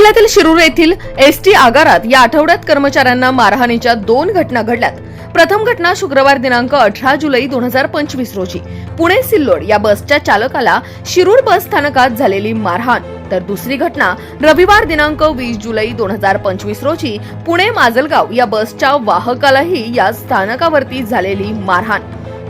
जिल्ह्यातील शिरूर येथील S T आगारात या आठवड्यात कर्मचाऱ्यांना मारहाणीच्या दोन घटना घडल्यात. प्रथम घटना शुक्रवार दिनांक अठरा जुलै दोन हजार पंचवीस रोजी. पुणे सिल्लोड या बसच्या चालकाला शिरूर बस स्थानकात झालेली मारहाण. तर दुसरी घटना रविवार दिनांक वीस जुलै दोन हजार पंचवीस रोजी पुणे माजलगाव या बसच्या वाहकालाही या स्थानकावरती झालेली मारहाण.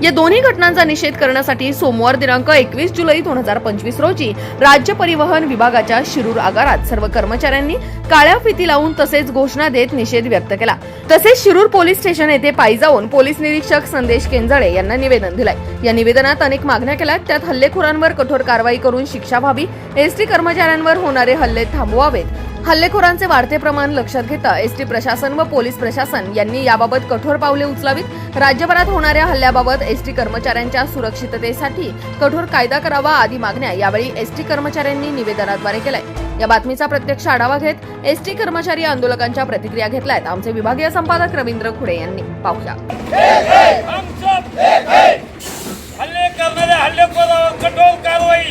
या दोन्ही घटनांचा निषेध करण्यासाठी सोमवार दिनांक एकवीस जुलै दोन हजार पंचवीस रोजी राज्य परिवहन विभागाच्या शिरूर आगारात सर्व कर्मचाऱ्यांनी काळ्या फिती लावून तसेच घोषणा देत निषेध व्यक्त केला. तसेच शिरूर पोलीस स्टेशन येथे पायी जाऊन पोलीस निरीक्षक संदेश केंजळे यांना निवेदन दिलंय. या निवेदनात अनेक मागण्या केल्या त्यात हल्लेखोरांवर कठोर कारवाई करून शिक्षा व्हावी एस टी कर्मचाऱ्यांवर होणारे हल्ले थांबवावेत. हल्लेखोरांचे वाढते प्रमाण लक्षात घेता एस टी प्रशासन व पोलीस प्रशासन यांनी याबाबत कठोर पावले उचलावीत. राज्यभरात होणाऱ्या हल्ल्याबाबत एस टी कर्मचाऱ्यांच्या सुरक्षिततेसाठी कठोर कायदा करावा आदी मागण्या यावेळी एस टी कर्मचाऱ्यांनी निवेदनाद्वारे केलाय. या बातमीचा प्रत्यक्ष आढावा घेत एस टी कर्मचारी आंदोलकांच्या प्रतिक्रिया घेतल्यात. आमचे विभागीय संपादक रवींद्र खुडे यांनी. पाहूया. हल्ले करणारे हल्लेखोरावर कठोर कारवाई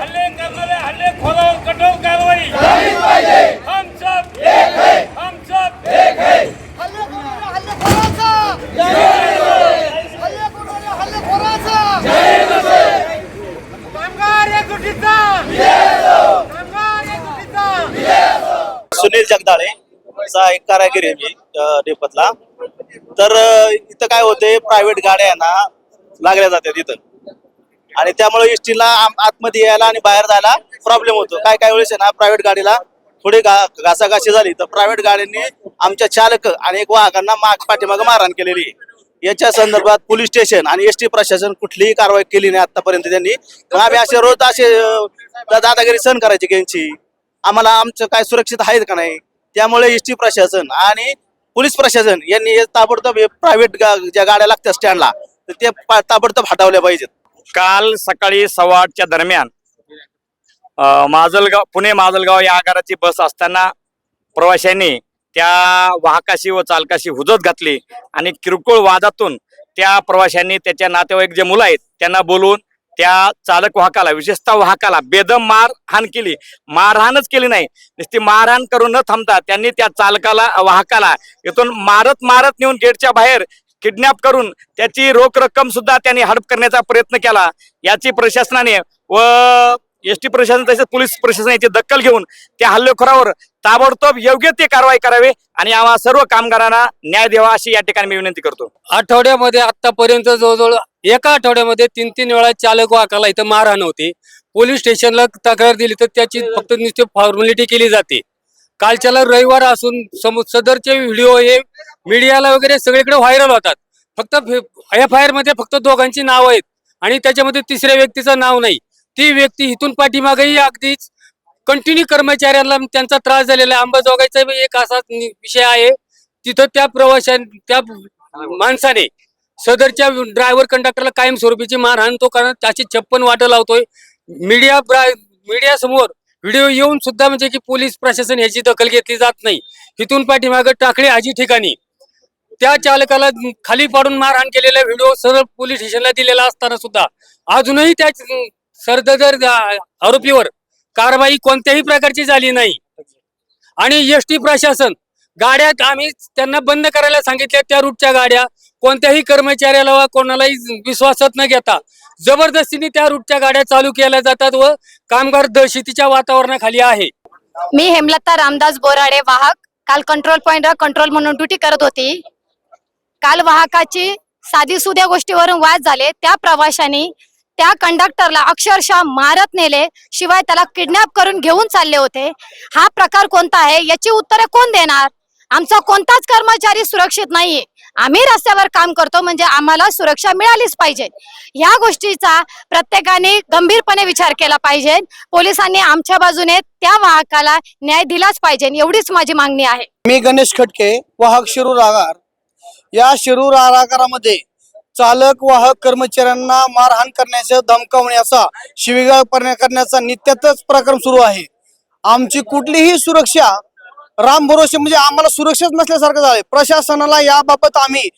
हल्ले करणारे हल्लेखोरावर कठोर कारवाई हम सब हम सब हल्ले करून हल्ले खोराचा हल्ले करून हल्ले खोराचा कामगार एकजुटीचा कामगार एकजुटीचा सुनील जगदाळे चा एक कारागीर आहे मी डेपतला तर इथं काय होते प्रायव्हेट गाड्या ना लागल्या जातात इथं. आणि त्यामुळे एसटीला आतमध्ये यायला आणि बाहेर जायला प्रॉब्लेम होतो. काय काय वेळेस आहे ना प्रायव्हेट गाडीला थोडी घा- घासाघाशी झाली. तर प्रायव्हेट गाड्यांनी आमच्या चालक आणि एक वाहकांना माग पाठीमाग मारहाण केलेली. आहे याच्या संदर्भात पोलीस स्टेशन आणि एस टी प्रशासन कुठलीही कारवाई केली नाही आतापर्यंत त्यांनी. आम्ही असे रोज असे दादागिरी सहन करायची त्यांची. आम्हाला आमचं काय सुरक्षित आहेत का नाही त्यामुळे एस टी प्रशासन आणि पोलीस प्रशासन यांनी हे ताबडतोब प्रायव्हेट ज्या गाड्या लागतात स्टँडला तर ते ताबडतोब हटवल्या पाहिजेत. काल सकाळी सव्वा आठच्या दरम्यान माजलगाव पुणे माजलगाव या आगाराची बस असताना प्रवाशांनी त्या वाहकाशी व चालकाशी हुजत घातली आणि किरकोळ वादातून त्या प्रवाशांनी त्याच्या नातेवाईक जे मुलं आहेत त्यांना बोलवून त्या चालक वाहकाला विशेषतः वाहकाला बेदम मारहाण केली. मारहाणच केली नाही. नुसती मारहाण करून न थांबता त्यांनी त्या चालकाला वाहकाला इथून मारत मारत नेऊन गेटच्या बाहेर किडनॅप करून त्याची रोख रक्कम सुद्धा त्यांनी हडप करण्याचा प्रयत्न केला. याची प्रशासनाने व एस टी प्रशासन तसेच पोलीस प्रशासन याची दखल घेऊन त्या हल्लेखोरावर ताबडतोब योग्य ते कारवाई करावी आणि आम्हा सर्व कामगारांना न्याय द्यावा अशी या ठिकाणी मी विनंती करतो. आठवड्यामध्ये आतापर्यंत जवळजवळ एका आठवड्यामध्ये तीन तीन वेळा चालक वाकाला इथं मारहाण होती. पोलीस स्टेशनला तक्रार दिली तर त्याची फक्त नुसती फॉर्मॅलिटी केली जाते. कालच्याला रविवार असून सदरचे व्हिडिओ हे मीडियाला वगैरे सगळीकडे व्हायरल होतात. फक्त एफ आय आरमध्ये फक्त दोघांची नाव आहेत आणि त्याच्यामध्ये तिसऱ्या व्यक्तीचं नाव नाही. ती व्यक्ती इथून पाठीमागेही अगदीच कंटिन्यू कर्मचाऱ्यांना त्यांचा त्रास झालेला आहे. अंबाजोगाईचा बी एक असा विषय आहे. तिथं त्या प्रवाशां त्या माणसाने सदरच्या ड्रायव्हर कंडक्टरला कायम स्वरूपीची मारहाण तो कारण त्याची छप्पन वाट लावतोय. मीडिया मीडिया समोर व्हिडिओ येऊन सुद्धा म्हणजे की पोलीस प्रशासन याची दखल घेतली जात नाही. इथून पाठीमागे टाकळे आजी ठिकाणी त्या चालकाला खाली पाडून मारहाण केलेला व्हिडिओ सरळ पोलीस स्टेशनला दिलेला असताना सुद्धा. अजूनही त्या सरदर आरोपीवर कारवाई कोणत्याही प्रकारची झाली नाही. आणि एस टी प्रशासन गाड्या आम्ही त्यांना बंद करायला सांगितल्या त्या रूटच्या गाड्या कोणत्याही कर्मचाऱ्याला वा कोणालाही विश्वासात न घेता जबरदस्तीने त्या रूटच्या गाड्या चालू केल्या जातात व कामगार दहशतीच्या वातावरणाखाली आहे. मी हेमलता रामदास बोराडे वाहक. काल कंट्रोल पॉइंटवर कंट्रोल म्हणून ड्युटी करत होती. काल वाहकाची साधी सुध्या गोष्टीवरून वाद झाले. त्या प्रवाशांनी त्या कंडक्टरला अक्षरशः मारत नेले. शिवाय त्याला किडनॅप करून घेऊन चालले होते. हा प्रकार कोणता आहे? याची उत्तरे कोण देणार? आमचा कोणताच कर्मचारी सुरक्षित नाहीये आम्ही रस्त्यावर काम करतो म्हणजे आम्हाला सुरक्षा मिळालीच पाहिजे. या गोष्टीचा प्रत्येकाने गंभीरपणे विचार केला पाहिजे. पोलिसांनी आमच्या बाजूने त्या वाहकाला न्याय दिलाच पाहिजे. एवढीच माझी मागणी आहे. मी गणेश खटके वाहक शिरूर आगार. या शिरूर आगारामध्ये चालक वाहक कर्मचाऱ्यांना मारहाण करण्याचा धमकावण्याचा शिवीगाळ करण्याचा नित्यातच प्रक्रम सुरू आहे. आमची कुठलीही सुरक्षा राम भरोसे म्हणजे आम्हाला सुरक्षाच नसल्यासारखं झाले प्रशासनाला याबाबत आम्ही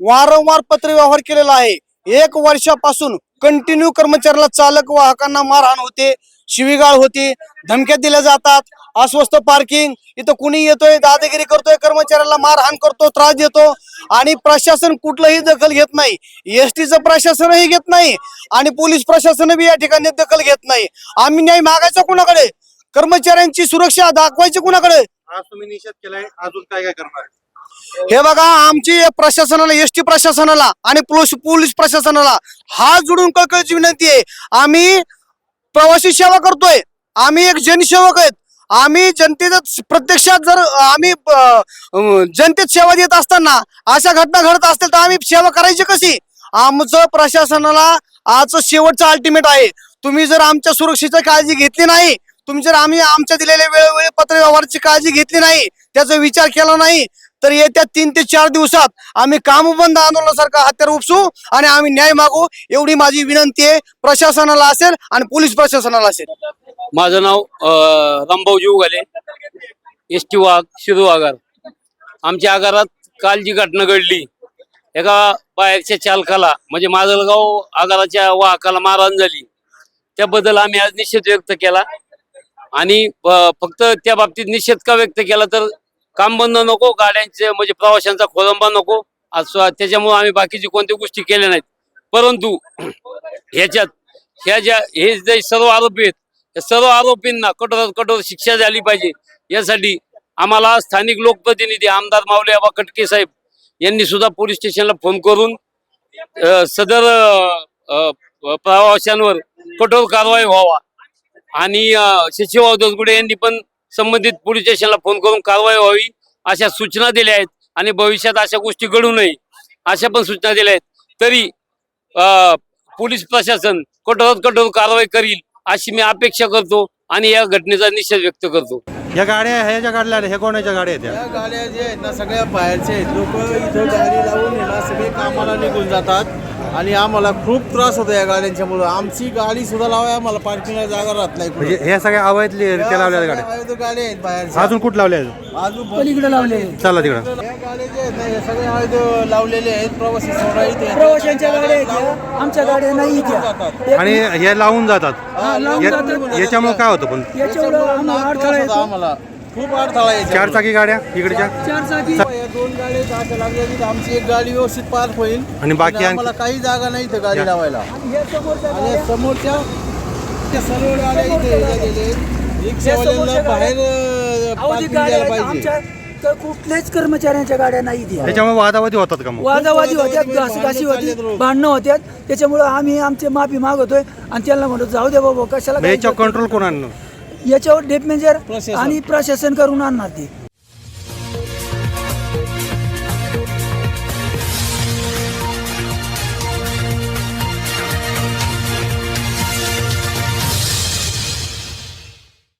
वारंवार पत्रव्यवहार केलेला आहे. एक वर्षापासून कंटिन्यू कर्मचाऱ्याला चालक वाहकांना मारहाण होते. शिवीगाळ होती. धमक्या दिल्या जातात. अस्वस्थ पार्किंग इथं कुणी येतोय दादागिरी करतोय कर्मचाऱ्याला मारहाण करतो त्रास देतो. आणि प्रशासन कुठलंही दखल घेत नाही. एस टीचं प्रशासनही घेत नाही. आणि पोलीस प्रशासन बी या ठिकाणी दखल घेत नाही. आम्ही न्याय मागायचा कुणाकडे? कर्मचाऱ्यांची सुरक्षा दाखवायची कुणाकडे? आज तुम्ही निषेध केलाय. अजून काय काय करणार? हे बघा आमची प्रशासनाला एस टी प्रशासनाला आणि पोलीस पोलीस प्रशासनाला हात जोडून कळकळीची विनंती आहे. आम्ही प्रवासी सेवा करतोय. आम्ही एक जनसेवक आहेत. आम्ही जनतेचा प्रत्यक्षात जर आम्ही जनतेत सेवा देत असताना अशा घटना घडत असतील तर आम्ही सेवा करायची कशी? आमचं प्रशासनाला आज शेवटचं अल्टिमेट आहे. तुम्ही जर आमच्या सुरक्षेची काळजी घेतली नाही तुम्ही जर आम्ही आमच्या दिलेल्या वेळोवेळी पत्रव्यवहाराची काळजी घेतली नाही त्याचा विचार केला नाही तर येत्या तीन ते चार दिवसात आम्ही काम बंद आंदोलनासारखा हत्यार उपसू आणि आम्ही न्याय मागू एवढी माझी विनंती आहे. प्रशासनाला असेल आणि पोलीस प्रशासनाला असेल. माझं नाव रामभाऊजी रामभाऊ एस टी वाघ शिरू आगार. आमच्या आगारात काल जी घटना घडली एका बाहेरच्या चालकाला म्हणजे माजलगाव आगाराच्या वाहकाला मारहाण झाली. त्याबद्दल आम्ही आज निषेध व्यक्त केला. आणि फक्त त्या बाबतीत निषेध का व्यक्त केला तर काम बंद नको गाड्यांचे म्हणजे प्रवाशांचा खोळंबा नको. असं त्याच्यामुळे आम्ही बाकीची कोणत्या गोष्टी केल्या नाहीत. परंतु ह्याच्यात ह्या ज्या हे जे सर्व आरोपी आहेत या सर्व आरोपींना कठोर कठोर शिक्षा झाली पाहिजे. यासाठी आम्हाला स्थानिक लोकप्रतिनिधी आमदार मावले आबा कटके साहेब यांनी सुद्धा पोलीस स्टेशनला फोन करून सदर प्रवाशांवर कठोर कारवाई व्हावा. आणि शशिभाऊ दसगुडे यांनी पण संबंधित पोलीस स्टेशनला फोन करून कारवाई व्हावी अशा सूचना दिल्या आहेत आणि भविष्यात अशा गोष्टी घडू नये अशा पण सूचना दिल्या आहेत. तरी अ, पोलीस प्रशासन कठोरात कठोर कारवाई करील अशी मी अपेक्षा करतो आणि या घटनेचा निषेध व्यक्त करतो. या गाड्या ह्या ज्या गाडल्या आहेत, ह्या कोणाच्या गाड्या आहेत या? गाड्या जे आहेत ना सगळ्या बाहेरचे आहेत. लोक इथं गाडी लावून सगळे कामाला निघून जातात. आणि आम्हाला खूप त्रास होतो या गाड्यांच्यामुळं. आमची गाडी सुद्धा लावाय आम्हाला पार्किंगला जागा राहत नाही म्हणजे. ह्या सगळ्या अवैधरित्या या लावलेल्या सगळ्या गाड्या. अवैध गाड्या आहेत बाहेरच्या. अजून कुठं लावल्या आहेत? अजून पलीकडे लावले. चला तिकडं. या गाड्या जे आहेत ना हे सगळे अवैध लावलेले आहेत. प्रवासी सोडा इथे प्रवाशांच्या गाड्या आहेत या, आमच्या गाड्या नाही आणि हे लावून जातात. हा, लावून या- जातात. याच्यामुळे काय होतं पण? याच्यामुळं आम्हाला त्रास अडथळा होतो येतो. आम्हाला. खूप अडथळा चार याच्यामुळं. चाकी गाड्या इकडच्या चार चाकी या दोन गाड्या जागा लागल्या की आमची एक गाडी व्यवस्थित पार होईल आणि बाकी आम्हाला काही जागा नाही इथं गाडी. लावायला आणि समोरच्या त्या सर्व गाड्या इथे. रिक्षावाल्यांना समोरच्या बाहेर अहो, जी पार्किंग गाड्या द्यायला आहेत, पाहिजे आमच्या तर कुठल्याच कर्मचाऱ्यांच्या गाड्या नाहीत या. त्याच्यामुळे वादावादी होतात का मग वादावादी होत्यात वादावादी, घासाघासी भांडणं होती. भांडणं होत्यात त्याच्यामुळं आम्ही आमची माफी मागवतोय आणि त्यांना म्हणतो जाऊ दे बाबा कशाला याच्यावर कंट्रोल कोण याच्यावर डेप मेजर. आणि प्रशासन करून आणणार ते